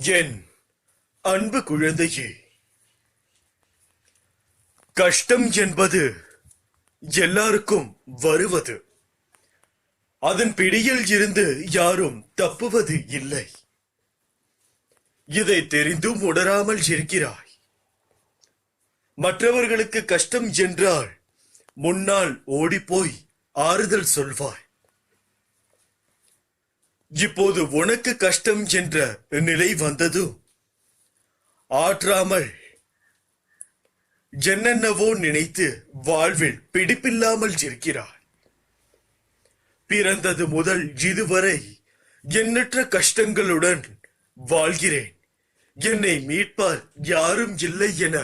என் அன்பு குழந்தையே கஷ்டம் என்பது எல்லாருக்கும் வருவது. அதன் பிடியில் இருந்து யாரும் தப்புவது இல்லை. இதை தெரிந்தும் உணராமல் இருக்கிறாய். மற்றவர்களுக்கு கஷ்டம் என்றால் முன்னால் ஓடிப்போய் ஆறுதல் சொல்வாய். இப்போது உனக்கு கஷ்டம் என்ற நிலை வந்ததும் ஆற்றாமல் என்னென்னவோ நினைத்து வாழ்வில் பிடிப்பில்லாமல் இருக்கிறார் பிறந்தது முதல் இதுவரை எண்ணற்ற கஷ்டங்களுடன் வாழ்கிறேன். என்னை மீட்பார் யாரும் இல்லை என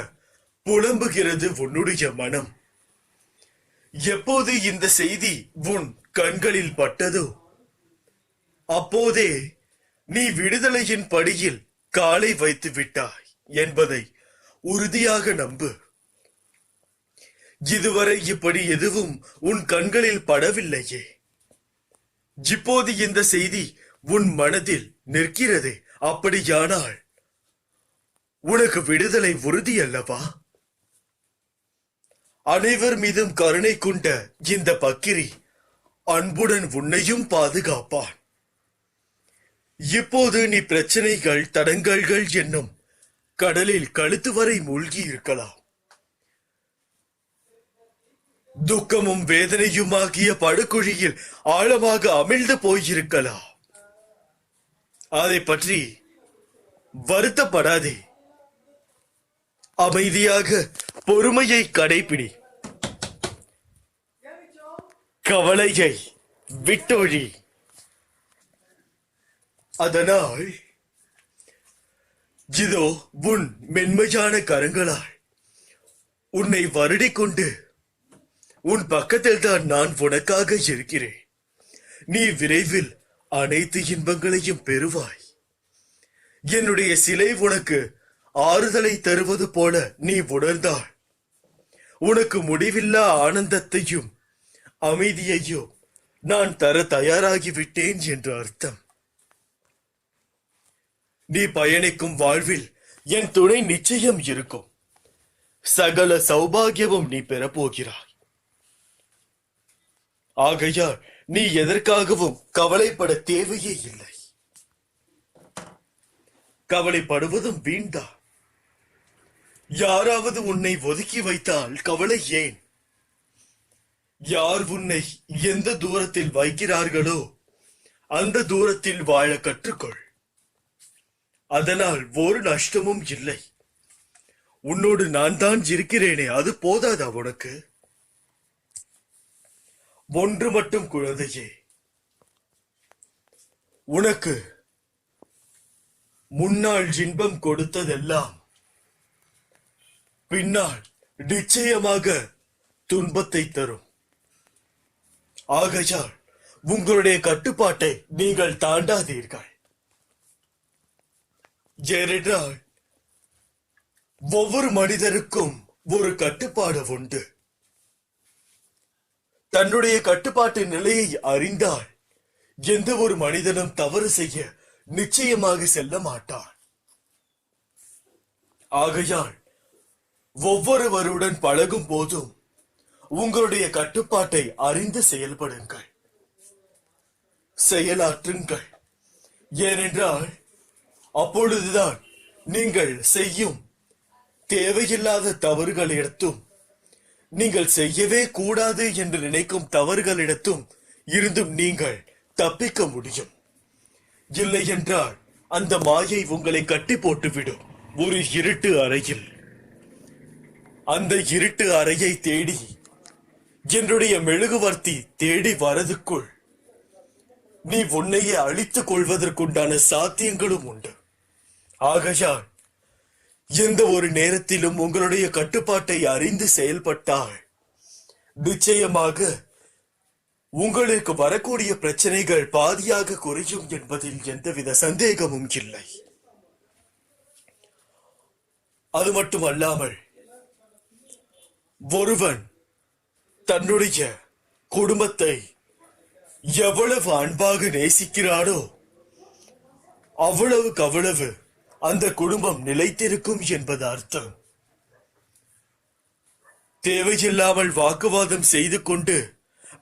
புலம்புகிறது உன்னுடைய மனம். எப்போது இந்த செய்தி உன் கண்களில் பட்டதோ? அப்போதே நீ விடுதலையின் படியில் காலை வைத்து விட்டாய் என்பதை உறுதியாக நம்பு. இதுவரை இப்படி எதுவும் உன் கண்களில் படவில்லையே. இப்போது இந்த செய்தி உன் மனதில் நிற்கிறதே அப்படியானால் உனக்கு விடுதலை உறுதி அல்லவா அனைவர் மீதும் கருணை கொண்ட இந்த பக்கிரி அன்புடன் உன்னையும் பாதுகாப்பான். இப்போது நீ பிரச்சனைகள் தடங்கல்கள் என்னும் கடலில் கழுத்து வரை மூழ்கி இருக்கலாம். துக்கமும் வேதனையுமாகிய படுகுழியில் ஆழமாக அமிழ்ந்து போயிருக்கலாம். அதை பற்றி வருத்தப்படாதே. அமைதியாக பொறுமையை கடைபிடி கவலையை விட்டொழி. அதனால் இதோ உன் மென்மையான கரங்களால் உன்னை வருடிக்கொண்டு உன் பக்கத்தில் தான் நான் உனக்காக இருக்கிறேன். நீ விரைவில் அனைத்து இன்பங்களையும் பெறுவாய். என்னுடைய சிலை உனக்கு ஆறுதலை தருவது போல நீ உணர்ந்தாள் உனக்கு முடிவில்லா ஆனந்தத்தையும் அமைதியையும் நான் தர தயாராகிவிட்டேன் என்று அர்த்தம். நீ பயணிக்கும் வாழ்வில் என் துணை நிச்சயம் இருக்கும். சகல சௌபாகியமும் நீ பெறப்போகிறாய். ஆகையால் நீ எதற்காகவும் கவலைப்பட தேவையே இல்லை. கவலைப்படுவதும் வீண்டா. யாராவது உன்னை ஒதுக்கி வைத்தால் கவலை ஏன்? யார் உன்னை எந்த தூரத்தில் வைக்கிறார்களோ அந்த தூரத்தில் வாழ கற்றுக்கொள். அதனால் ஒரு நஷ்டமும் இல்லை. உன்னோடு நான் தான் இருக்கிறேனே அது போதாதா உனக்கு? ஒன்று மட்டும் குழந்தையே உனக்கு முன்னாள் இன்பம் கொடுத்ததெல்லாம் பின்னால் நிச்சயமாக துன்பத்தை தரும். ஆகையால் உங்களுடைய கட்டுப்பாட்டை நீங்கள் தாண்டாதீர்கள். ஏனென்றால் ஒவ்வொரு மனிதருக்கும் ஒரு கட்டுப்பாடு உண்டு. தன்னுடைய கட்டுப்பாட்டு நிலையை அறிந்தால் எந்த ஒரு மனிதனும் தவறு செய்ய நிச்சயமாக செல்ல மாட்டான். ஆகையால் ஒவ்வொருவருடன் பழகும் போதும் உங்களுடைய கட்டுப்பாட்டை அறிந்து செயல்படுங்கள். செயலாற்றுங்கள். ஏனென்றால் அப்பொழுதுதான் நீங்கள் செய்யும் தேவையில்லாத தவறுகளிடத்தும் நீங்கள் செய்யவே கூடாது என்று நினைக்கும் தவறுகளிடத்தும் இருந்தும் நீங்கள் தப்பிக்க முடியும். இல்லை என்றால் அந்த மாயை உங்களை கட்டி போட்டுவிடும் ஒரு இருட்டு அறையில். அந்த இருட்டு அறையை தேடி என்னுடைய மெழுகுவர்த்தி தேடி வரதுக்குள் நீ உன்னையே அழித்துக் கொள்வதற்குண்டான சாத்தியங்களும் உண்டு. ஆகையால் எந்த ஒரு நேரத்திலும் உங்களுடைய கட்டுப்பாட்டை அறிந்து செயல்பட்டால் நிச்சயமாக உங்களுக்கு வரக்கூடிய பிரச்சனைகள் பாதியாக குறையும் என்பதில் எந்தவித சந்தேகமும் இல்லை. அது மட்டுமல்லாமல் ஒருவன் தன்னுடைய குடும்பத்தை எவ்வளவு அன்பாக நேசிக்கிறானோ அவ்வளவுக்கு அவ்வளவு அந்த குடும்பம் நிலைத்திருக்கும் என்பது அர்த்தம். தேவையில்லாமல் வாக்குவாதம் செய்து கொண்டு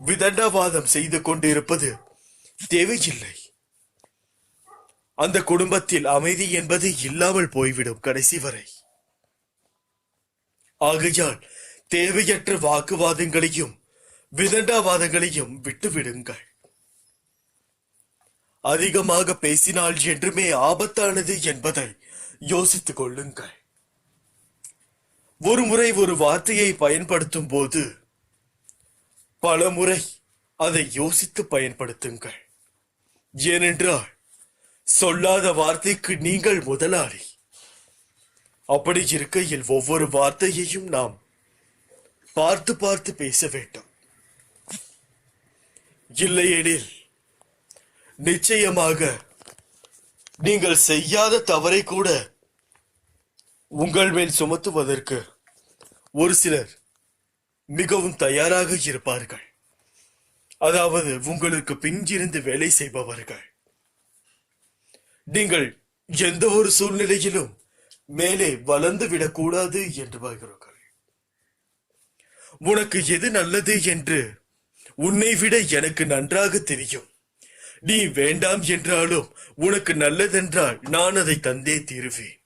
விதண்டாவாதம் செய்து கொண்டு இருப்பது தேவையில்லை. அந்த குடும்பத்தில் அமைதி என்பது இல்லாமல் போய்விடும் கடைசி வரை. ஆகையால் தேவையற்ற வாக்குவாதங்களையும் விதண்டாவாதங்களையும் விட்டுவிடுங்கள். அதிகமாக பேசினால் என்றுமே ஆபத்தானது என்பதை யோசித்துக் கொள்ளுங்கள். ஒரு முறை ஒரு வார்த்தையை பயன்படுத்தும் போது பல முறை அதை யோசித்து பயன்படுத்துங்கள். ஏனென்றால் சொல்லாத வார்த்தைக்கு நீங்கள் முதலாளி. அப்படி இருக்கையில் ஒவ்வொரு வார்த்தையையும் நாம் பார்த்து பார்த்து பேச வேண்டும். இல்லையெனில் நிச்சயமாக. நீங்கள் செய்யாத தவறை கூட உங்கள் மேல் சுமத்துவதற்கு ஒரு சிலர் மிகவும் தயாராக இருப்பார்கள். அதாவது உங்களுக்கு பின்னிருந்து வேலை செய்பவர்கள். நீங்கள் எந்த ஒரு சூழ்நிலையிலும் மேலே வளர்ந்து விடக்கூடாது என்று வருகிறார்கள் உனக்கு எது நல்லது என்று உன்னை விட எனக்கு நன்றாக தெரியும். நீ வேண்டாம் என்றாலும் உனக்கு நல்லதென்றால் நான் அதை தந்தே தீருவேன்.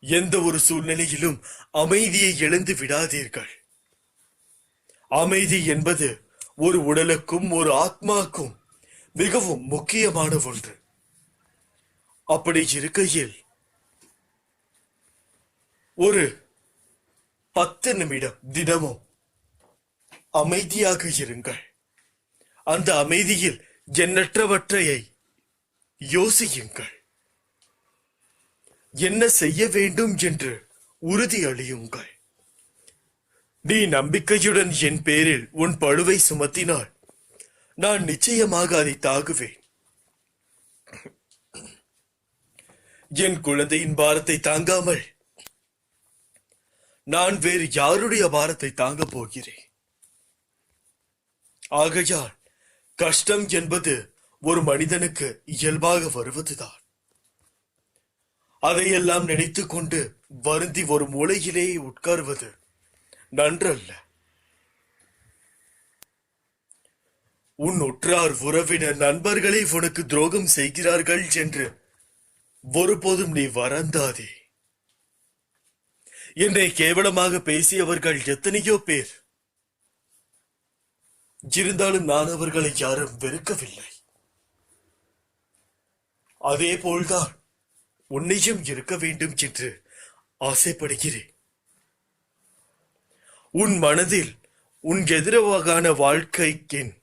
எந்த ஒரு சூழ்நிலையிலும் அமைதியை இழந்து விடாதீர்கள். அமைதி என்பது ஒரு உடலுக்கும் ஒரு ஆத்மாக்கும் மிகவும் முக்கியமான ஒன்று. அப்படி இருக்கையில் ஒரு பத்து நிமிடம் தினமும் அமைதியாக இருங்கள். அந்த அமைதியில் எண்ணற்றவற்றையை யோசியுங்கள். என்ன செய்ய வேண்டும் என்று உறுதி அளியுங்கள். நீ நம்பிக்கையுடன் என் பேரில் உன் பழுவை சுமத்தினால் நான் நிச்சயமாக அதை தாங்குவேன் என் குழந்தையின் பாரத்தை தாங்காமல் நான் வேறு யாருடைய பாரத்தை தாங்கப் போகிறேன்? ஆகையால் கஷ்டம் என்பது ஒரு மனிதனுக்கு இயல்பாக வருவதுதான். அதையெல்லாம் நினைத்து கொண்டு வருந்தி ஒரு மூலையிலே உட்காருவது நன்றல்ல. உன் உற்றார் உறவினர் நண்பர்களே உனக்கு துரோகம் செய்கிறார்கள் என்று ஒருபோதும் நீ வரந்தாதே. என்னை கேவலமாக பேசியவர்கள் எத்தனையோ பேர் இருந்தாலும் நான் அவர்களை யாரும் வெறுக்கவில்லை. அதே போல்தான் உன்னையும் இருக்க வேண்டும் என்று ஆசைப்படுகிறேன். உன் மனதில் உன் எதிரவாகான வாழ்க்கைக்கின்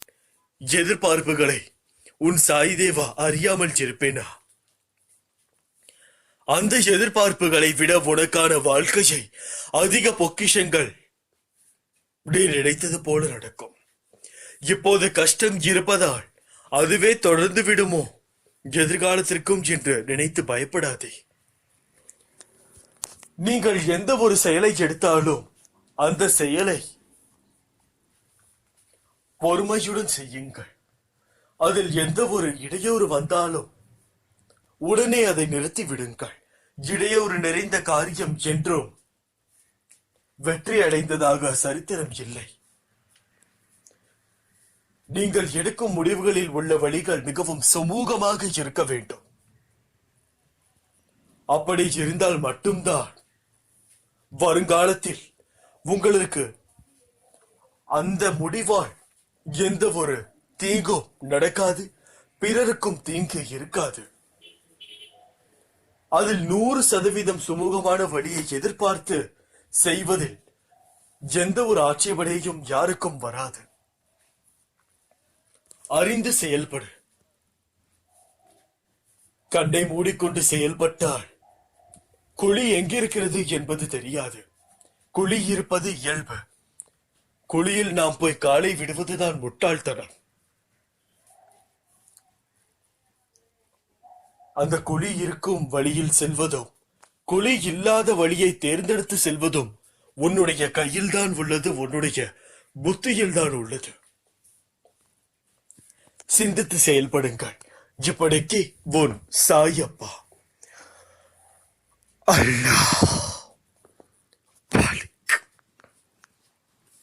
எதிர்பார்ப்புகளை உன் சாய்தேவா அறியாமல் இருப்பேனா? அந்த எதிர்பார்ப்புகளை விட உனக்கான வாழ்க்கையை அதிக பொக்கிஷங்கள் நீ நினைத்தது போல நடக்கும். இப்போது கஷ்டம் இருப்பதால் அதுவே தொடர்ந்து விடுமோ? எதிர்காலத்திற்கும் என்று நினைத்து பயப்படாதே. நீங்கள் எந்த ஒரு செயலை எடுத்தாலும் அந்த செயலை பொறுமையுடன் செய்யுங்கள். அதில் எந்த ஒரு இடையூறு வந்தாலும் உடனே அதை நிறுத்தி விடுங்கள். இடையூறு நிறைந்த காரியம் என்றும் வெற்றி அடைந்ததாக சரித்திரம் இல்லை. நீங்கள் எடுக்கும் முடிவுகளில் உள்ள வழிகள் மிகவும் சுமூகமாக இருக்க வேண்டும். அப்படி இருந்தால் மட்டும்தான் வருங்காலத்தில் உங்களுக்கு அந்த முடிவால் எந்த ஒரு தீங்கும் நடக்காது பிறருக்கும் தீங்கு இருக்காது. அதில் நூறு சதவீதம் சுமூகமான வழியை எதிர்பார்த்து செய்வதில் எந்த ஒரு ஆட்சேபனையும் யாருக்கும் வராது. அறிந்து செயல்படு. கண்ணை மூடிக்கொண்டு செயல்பட்டால் குழி எங்கிருக்கிறது என்பது தெரியாது. குழி இருப்பது இயல்பு. குழியில் நாம் போய் காலை விடுவதுதான் முட்டாள்தனம். அந்த குழி இருக்கும் வழியில் செல்வதும் குழி இல்லாத வழியை தேர்ந்தெடுத்து செல்வதும் உன்னுடைய கையில்தான் உள்ளது உன்னுடைய புத்தியில்தான் உள்ளது. சிந்தித்து செயல்படுங்கள். இப்படிக்கு உன் சாயப்பா. அல்லாஹ்